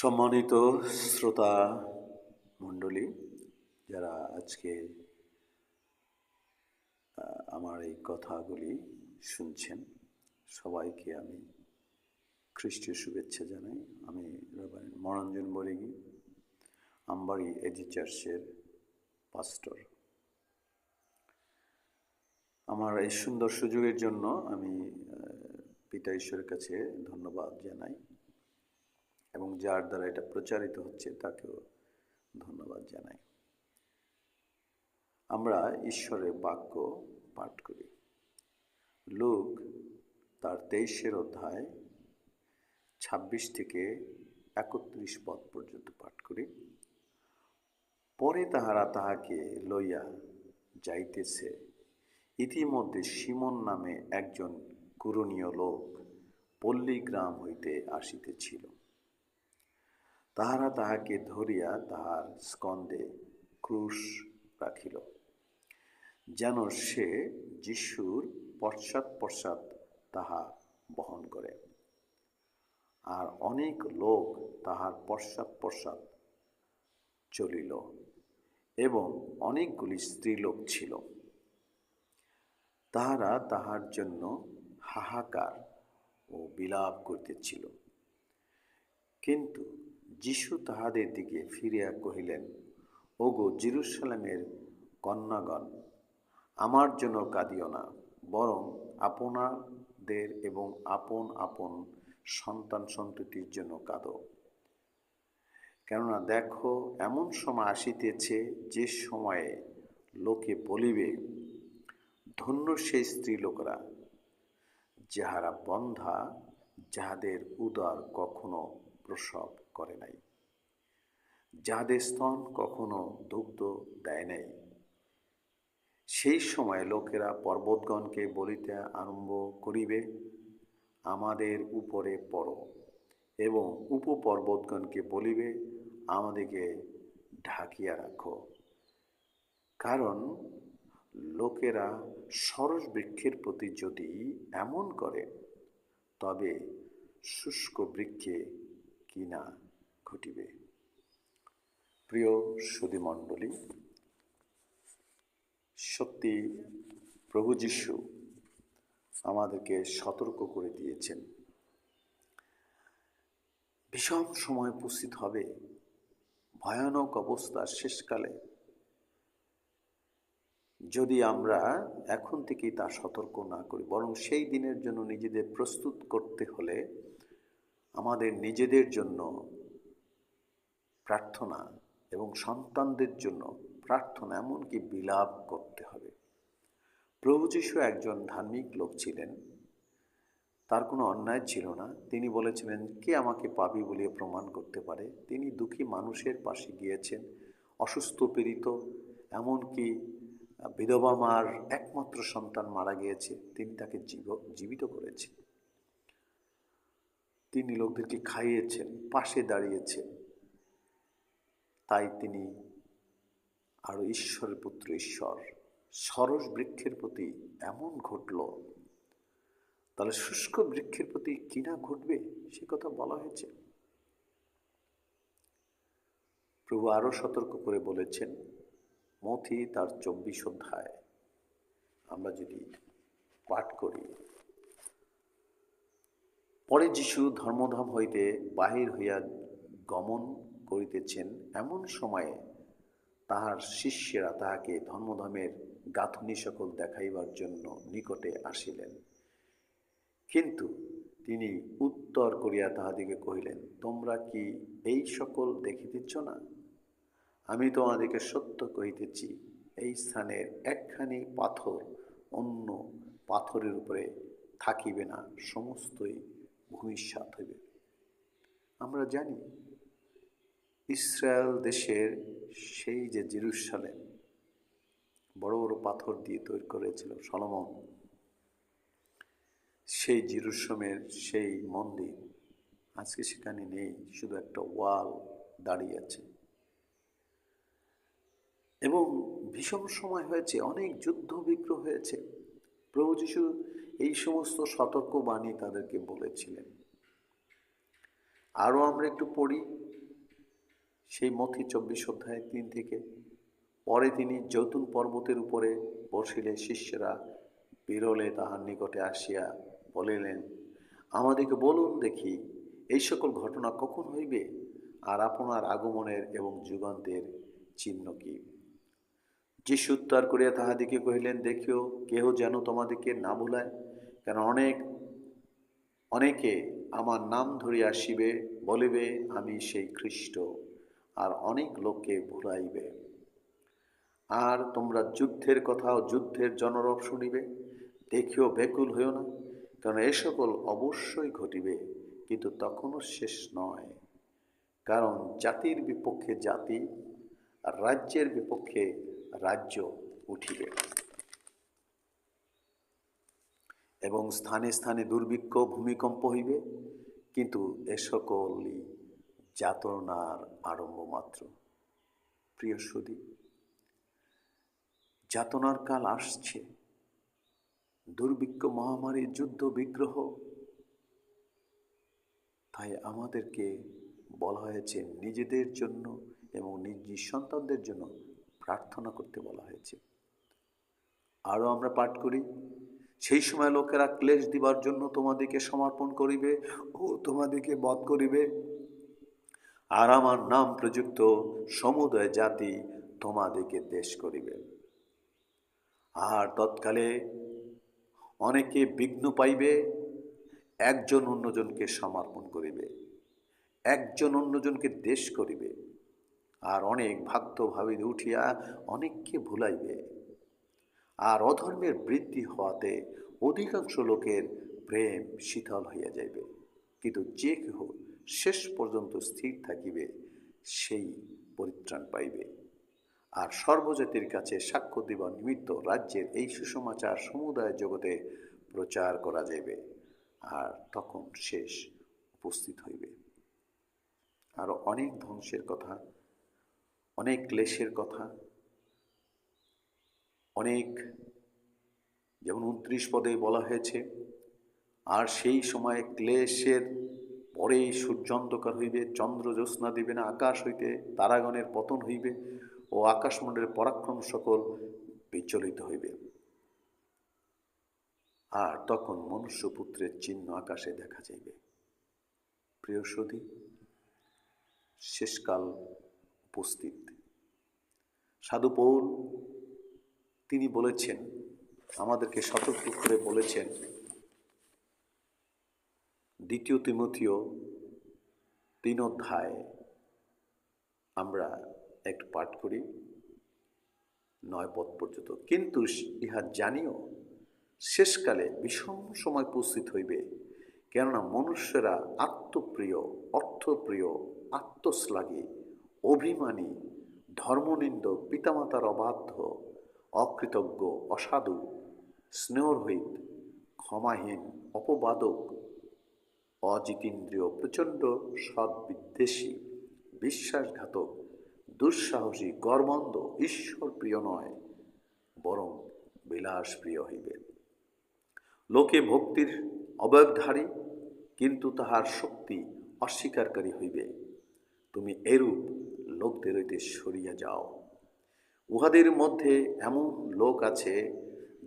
সম্মানিত শ্রোতা মণ্ডলী, যারা আজকে আমার এই কথাগুলি শুনছেন, সবাইকে আমি খ্রিস্টীয় শুভেচ্ছা জানাই। আমি মরঞ্জন বরিগি, আমবাড়ি এজি চার্চের পাস্টর। আমার এই সুন্দর সুযোগের জন্য আমি পিতা ঈশ্বরের কাছে ধন্যবাদ জানাই। এবং যার দ্বারা এটা প্রচারিত হচ্ছে তাকেও ধন্যবাদ জানাই। আমরা ঈশ্বরের বাক্য পাঠ করি। লোক তার তেইশের অধ্যায় ছাব্বিশ থেকে একত্রিশ পদ পর্যন্ত পাঠ করি। পরে তাহারা তাহাকে লইয়া যাইতেছে। ইতিমধ্যে সিমন নামে একজন কুরনীয় লোক পল্লী গ্রাম হইতে আসিতেছিল। তাহারা তাহাকে ধরিয়া তাহার স্কন্ধে ক্রুশ রাখিল। যেন সে যিশুর পশ্চাৎ পশ্চাৎ তাহা বহন করে। আর অনেক লোক তাহার পশ্চাৎ পশ্চাৎ চলিল এবং অনেকগুলি স্ত্রীলোক ছিল। তাহারা তাহার জন্য হাহাকার ও বিলাপ করিতেছিল। কিন্তু যিশু তাহাদের দিকে ফিরিয়া কহিলেন, ওগো জিরুসালামের কন্যাগণ, আমার জন্য কাঁদিও না, বরং আপনাদের এবং আপন আপন সন্তান সন্ততির জন্য কাঁদো। কেননা দেখো, এমন সময় আসিতেছে যে সময়ে লোকে বলিবে, ধন্য সেই স্ত্রীলোকরা, যাহারা বন্ধা, যাহাদের উদার কখনো প্রসব করে নাই। যাহাদের স্তন কখনো দুগ্ধ দেয় নাই। সেই সময় লোকেরা পর্বতগণকে বলিতে আরম্ভ করিবে, আমাদের উপরে পড়ো। এবং উপপর্বতগণকে বলিবে আমাদেরকে ঢাকিয়া রাখো। কারণ লোকেরা সরস বৃক্ষের প্রতি যদি এমন করে, তবে শুষ্ক বৃক্ষে কিনা না ঘটিবে। প্রিয় সুধীমণ্ডলী, সত্যি প্রভু যিশু আমাদেরকে সতর্ক করে দিয়েছেন। ভীষণ সময় উপস্থিত হবে, ভয়ানক অবস্থা শেষকালে। যদি আমরা এখন থেকেই তা সতর্ক না করি, বরং সেই দিনের জন্য নিজেদের প্রস্তুত করতে হলে আমাদের নিজেদের জন্য প্রার্থনা এবং সন্তানদের জন্য প্রার্থনা, এমনকি বিলাপ করতে হবে। প্রভু যিশু একজন ধার্মিক লোক ছিলেন। তার কোনো অন্যায় ছিল না। তিনি বলেছিলেন, কে আমাকে পাবি বলিয়ে প্রমাণ করতে পারে? তিনি দুঃখী মানুষের পাশে গিয়েছেন, অসুস্থ, পীড়িত, এমনকি বিধবা মার একমাত্র সন্তান মারা গিয়েছে। তিনি তাকে জীব, জীবিত করেছেন। তিনি লোকদেরকে খাইয়েছেন, পাশে দাঁড়িয়েছেন। তাই তিনি আরও ঈশ্বরের পুত্র, ঈশ্বর। সরস বৃক্ষের প্রতি এমন ঘটল। তাহলে শুষ্ক বৃক্ষের প্রতি কিনা ঘটবে? সে কথা বলা হয়েছে। প্রভু আরও সতর্ক করে বলেছেন মথি তার চব্বিশ অধ্যায়। আমরা যদি পাঠ করি, পরে যিশু ধর্মধাম হইতে বাহির হইয়া গমন করিতেছেন, এমন সময়ে তাহার শিষ্যেরা তাহাকে ধর্মধামের গাঁথনি সকল দেখাইবার জন্য নিকটে আসিলেন। কিন্তু তিনি উত্তর করিয়া তাহাদিকে কহিলেন, তোমরা কি এই সকল দেখিতেছ না? আমি তোমাদেরকে সত্য কহিতেছি, এই স্থানের একখানি পাথর অন্য পাথরের উপরে থাকিবে না, সমস্তই ভূমিষ্যাত হইবে। আমরা জানি ইসরায়েল দেশের সেই যে জেরুসালেম, বড় বড় পাথর দিয়ে তৈরি করেছিল সলমন, সেই জিরুসমের সেই মন্দির আজকে সেখানে নেই, শুধু একটা ওয়াল দাঁড়িয়ে আছে। এবং ভীষণ সময় হয়েছে, অনেক যুদ্ধ বিগ্রহ হয়েছে। প্রভু যিশু এই সমস্ত সতর্ক বাণী তাদেরকে বলেছিলেন। আরও আমরা একটু পড়ি। সেই মথি চব্বিশ অধ্যায় তিন থেকে। পরে তিনি যৌতুন পর্বতের উপরে বসিলে শিষ্যরা বিরলে তাহার নিকটে আসিয়া বলিলেন আমাদেরকে বলুন দেখি, এই সকল ঘটনা কখন হইবে? আর আপনার আগমনের এবং যুগান্তের চিহ্ন কি? যিশু উত্তর করিয়া তাহাদিকে কহিলেন, দেখিও, কেহ যেন তোমাদিকে না ভুলায়, কেন অনেক, অনেকে আমার নাম ধরিয়া আসিবে, বলিবে, আমি সেই খ্রিস্ট আর অনেক লোককে ভুলাইবে। আর তোমরা যুদ্ধের কথা ও যুদ্ধের জনরব শুনিবে, দেখিও বেকুল হইও না, কারণ এ সকল অবশ্যই ঘটিবে, কিন্তু তখনও শেষ নয়। কারণ জাতির বিপক্ষে জাতি, আর রাজ্যের বিপক্ষে রাজ্য উঠিবে। এবং স্থানে স্থানে দুর্ভিক্ষ, ভূমিকম্প হইবে, কিন্তু এ সকলই যাতনার আরম্ভ মাত্র। প্রিয় সুদী যাতনার কাল আসছে। দুর্ভিক্ষ মহামারী যুদ্ধ বিগ্রহ। তাই আমাদেরকে বলা হয়েছে নিজেদের জন্য এবং নিজ সন্তানদের জন্য প্রার্থনা করতে বলা হয়েছে। আরও আমরা পাঠ করি, সেই সময় লোকেরা ক্লেশ দিবার জন্য তোমাদেরকে সমর্পণ করিবে ও তোমাদেরকে বধ করিবে। আর আমার নাম প্রযুক্ত সমুদয় জাতি তোমাদেরকে দেশ করিবে। আর তৎকালে অনেকে বিঘ্ন পাইবে, একজন অন্যজনকে সমর্পণ করিবে, একজন অন্যজনকে দেশ করিবে, আর অনেক ভাক্ত ভাবি উঠিয়া অনেককে ভুলাইবে। আর অধর্মের বৃদ্ধি হওয়াতে অধিকাংশ লোকের প্রেম শীতল হইয়া যাইবে। কিন্তু যে কেহ শেষ পর্যন্ত স্থির থাকিবে, সেই পরিত্রাণ পাইবে। আর সর্বজাতির কাছে সাক্ষ্য দিবার নিমিত্ত রাজ্যের এই সুসমাচার সমুদায় জগতে প্রচার করা যাইবে, আর তখন শেষ উপস্থিত হইবে। আরও অনেক ধ্বংসের কথা, অনেক ক্লেশের কথা, অনেক যেমন উনত্রিশ পদে বলা হয়েছে, আর সেই সময় ক্লেশের পরেই সূর্যান্তকার হইবে, চন্দ্র জ্যোৎস্না দিবে না, আকাশ হইতে তারাগণের পতন হইবে ও আকাশমণ্ডলের পরাক্রম সকল বিচলিত হইবে। আর তখন মনুষ্যপুত্রের চিহ্ন আকাশে দেখা যাইবে। প্রিয় সদী শেষকাল উপস্থিত। সাধু পৌল, তিনি বলেছেন, আমাদেরকে সতর্ক করে বলেছেন দ্বিতীয় তিমথীয় তিন অধ্যায়। আমরা একটু পাঠ করি, নয় পথ পর্যন্ত। কিন্তু ইহা জানিও, শেষকালে বিষম সময় উপস্থিত হইবে। কেননা মনুষ্যরা আত্মপ্রিয়, অর্থপ্রিয় আত্মশ্লাঘী অভিমানী ধর্মনিন্দ পিতামাতার অবাধ্য, অকৃতজ্ঞ, অসাধু, স্নেহরহিত, ক্ষমাহীন, অপবাদক অজিতেন্দ্রীয় প্রচণ্ড সদ্বিদ্বেষী, বিশ্বাসঘাতক, দুঃসাহসী, গর্বন্ধ ঈশ্বর প্রিয় নয়, বরং বিলাস প্রিয় হইবে। লোকে ভক্তির অবয়বধারী, কিন্তু তাহার শক্তি অস্বীকারী হইবে। তুমি এরূপ লোকদের হইতে সরিয়া যাও। উহাদের মধ্যে এমন লোক আছে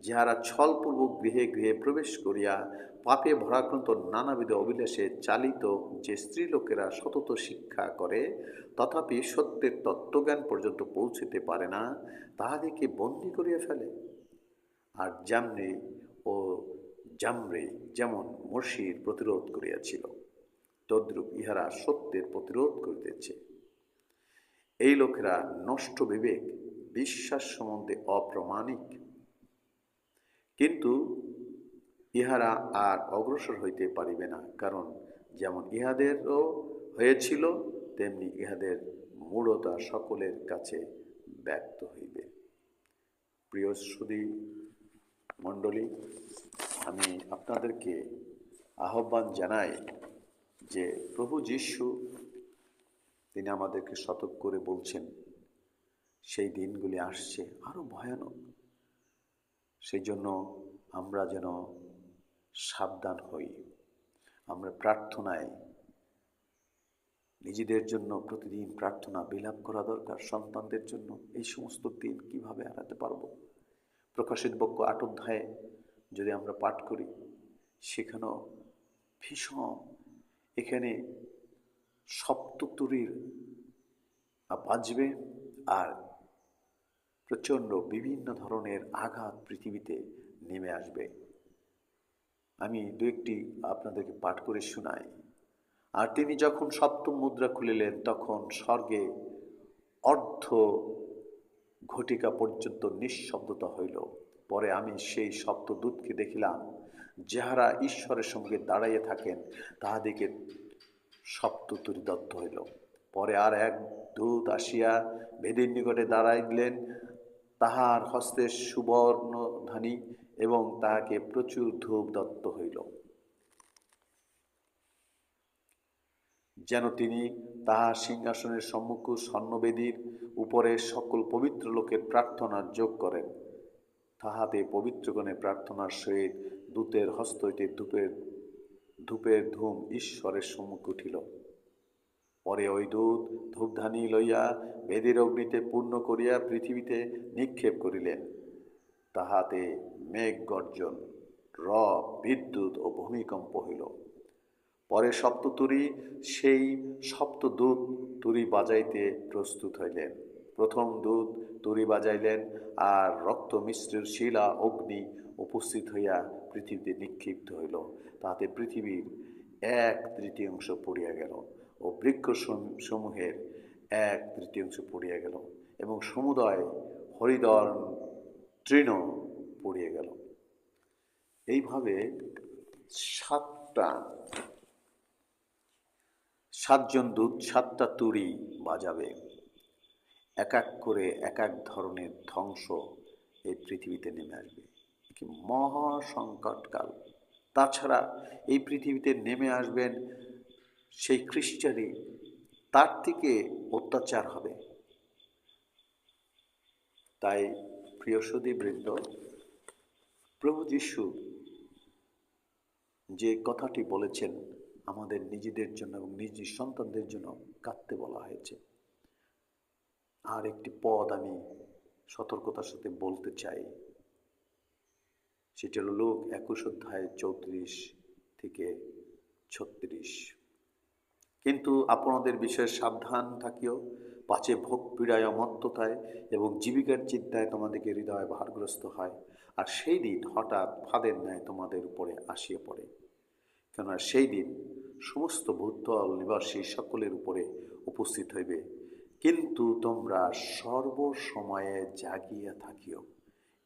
যাহারা ছলপূর্বক গৃহে গৃহে প্রবেশ করিয়া পাপে ভরাক্রান্ত নানাবিধ অভিলাষে চালিত যে স্ত্রী লোকেরা সতত শিক্ষা করে, তথাপি সত্যের তত্ত্বজ্ঞান পর্যন্ত পৌঁছিতে পারে না, তাহাদেরকে বন্দি করিয়া ফেলে। আর জামরে ও জামরে যেমন মর্ষির প্রতিরোধ করিয়াছিল, তদ্রূপ ইহারা সত্যের প্রতিরোধ করিতেছে। এই লোকেরা নষ্ট বিবেক, বিশ্বাস সম্বন্ধে অপ্রমাণিক কিন্তু ইহারা আর অগ্রসর হইতে পারিবে না, কারণ যেমন ইহাদেরও হয়েছিল, তেমনি ইহাদের মূঢ়তা সকলের কাছে ব্যক্ত হইবে। প্রিয় সুদী মণ্ডলী, আমি আপনাদেরকে আহ্বান জানাই যে প্রভু যিশু, তিনি আমাদেরকে সতর্ক করে বলছেন, সেই দিনগুলি আসছে আরও ভয়ানক। সেই জন্য আমরা যেন সাবধান হই। আমরা প্রার্থনায় নিজেদের জন্য প্রতিদিন প্রার্থনা বিলাপ করা দরকার সন্তানদের জন্য। এই সমস্ত দিন কীভাবে হারাতে পারব? প্রকাশিত বক্য আট অধ্যায়ে যদি আমরা পাঠ করি, সেখানেও ভীষণ এখানে সপ্ততুরীর বাজবে আর প্রচণ্ড বিভিন্ন ধরনের আঘাত পৃথিবীতে নেমে আসবে। আমি দু একটি আপনাদেরকে পাঠ করে শোনাই। আর তিনি যখন সপ্তম মুদ্রা খুলিলেন, তখন স্বর্গে অর্ধ ঘটিকা পর্যন্ত নিঃশব্দতা হইল। পরে আমি সেই সপ্তদূতকে দেখিলাম, যাহারা ঈশ্বরের সঙ্গে দাঁড়াইয়া থাকেন তাহাদিকে সপ্ততুরি দত্ত হইল। পরে আর এক দূত আসিয়া বেদির নিকটে দাঁড়াইলেন তাহার হস্তে সুবর্ণ সুবর্ণধানী এবং তাহাকে প্রচুর ধূপ দত্ত হইল। যেন তিনি তাহার সিংহাসনের সম্মুখ স্বর্ণবেদীর উপরে সকল পবিত্র লোকের প্রার্থনার যোগ করেন। তাহাতে পবিত্রগণের প্রার্থনার সহিত দূতের হস্ত হইতে ধূপের ধূপের ধূম ঈশ্বরের সম্মুখ উঠিল। পরে ওই দূত ধূপধানি লইয়া বেদের অগ্নিতে পূর্ণ করিয়া পৃথিবীতে নিক্ষেপ করিলেন। তাহাতে মেঘ গর্জন র বিদ্যুৎ ও ভূমিকম্প হইল। পরে সপ্ততুরী, সেই সপ্তদূত তুরি বাজাইতে প্রস্তুত হইলেন। প্রথম দূত তুরি বাজাইলেন আর রক্ত মিশ্রের শিলা, অগ্নি উপস্থিত হইয়া পৃথিবীতে নিক্ষিপ্ত হইল। তাহাতে পৃথিবীর এক তৃতীয়াংশ পড়িয়া গেল। ও বৃক্ষ সমূহের এক তৃতীয়াংশ পড়িয়া গেল এবং সমুদয় হরিদর তৃণ পড়িয়া গেল। এইভাবে সাতটা, সাতজন দূত, সাতটা তুড়ি বাজাবে। এক এক করে এক এক ধরনের ধ্বংস এই পৃথিবীতে নেমে আসবে। কি মহা সংকটকাল। তাছাড়া এই পৃথিবীতে নেমে আসবেন সেই খ্রিস্টানই তার থেকে অত্যাচার হবে। তাই প্রিয় বৃন্দ প্রভু যিশু যে কথাটি বলেছেন আমাদের নিজেদের জন্য এবং নিজ সন্তানদের জন্য কাঁদতে বলা হয়েছে। আর একটি পদ আমি সতর্কতার সাথে বলতে চাই। সেটি হল লোক একুশ অধ্যায় চৌত্রিশ থেকে ছত্রিশ। কিন্তু আপনাদের বিষয়ে সাবধান থাকিও। পাচে ভোগ পীড়ায় অমত্ততায় এবং জীবিকার চিন্তায় তোমাদেরকে হৃদয় ভারগ্রস্ত হয়। আর সেই দিন হঠাৎ ফাঁদের ন্যায় তোমাদের উপরে আসিয়া পড়ে। কেননা সেই দিন সমস্ত ভূতল নিবাসী সকলের উপরে উপস্থিত হইবে। কিন্তু তোমরা সর্বসময়ে জাগিয়া থাকিও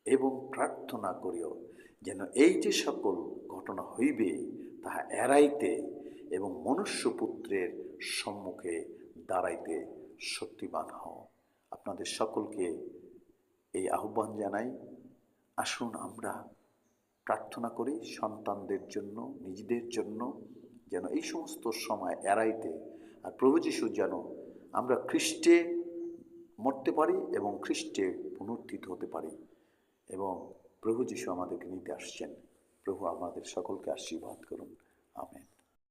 এবং প্রার্থনা করিও, যেন এই যে সকল ঘটনা হইবে, তাহা এড়াইতে এবং মনুষ্যপুত্রের সম্মুখে দাঁড়াইতে শক্তিবান হও। আপনাদের সকলকে এই আহ্বান জানাই, আসুন আমরা প্রার্থনা করি সন্তানদের জন্য, নিজেদের জন্য, যেন এই সমস্ত সময় এড়াইতে আর প্রভু যিশু যেন আমরা খ্রিস্টে মরতে পারি এবং খ্রিস্টে পুনর্থিত হতে পারি এবং প্রভু যিশু আমাদেরকে নিতে আসছেন। প্রভু আমাদের সকলকে আশীর্বাদ করুন। আমেন।